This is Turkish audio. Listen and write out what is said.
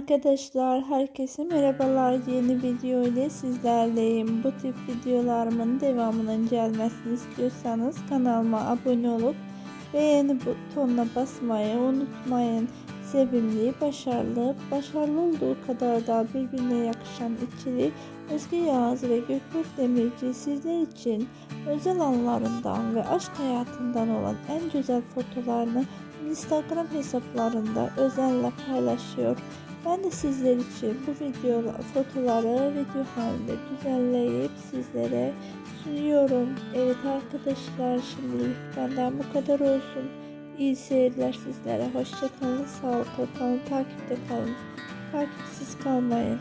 Arkadaşlar herkese merhabalar yeni video ile sizlerleyim. Bu tip videolarımın devamının gelmesini istiyorsanız kanalıma abone olup beğeni butonuna basmayı unutmayın. Sevimli, başarılı, başarılı olduğu kadar da birbirine yakışan ikili Özge Yağız ve Gökberk Demirci sizler için özel anlarından ve aşk hayatından olan en güzel fotolarını Instagram hesaplarında özenle paylaşıyor. Ben de sizler için bu video fotoları video halinde düzenleyip sizlere sunuyorum. Evet arkadaşlar şimdilik benden bu kadar olsun. İyi seyirler sizlere. Hoşçakalın, sağlıklı kalın, takipte kalın. Takipsiz kalmayın.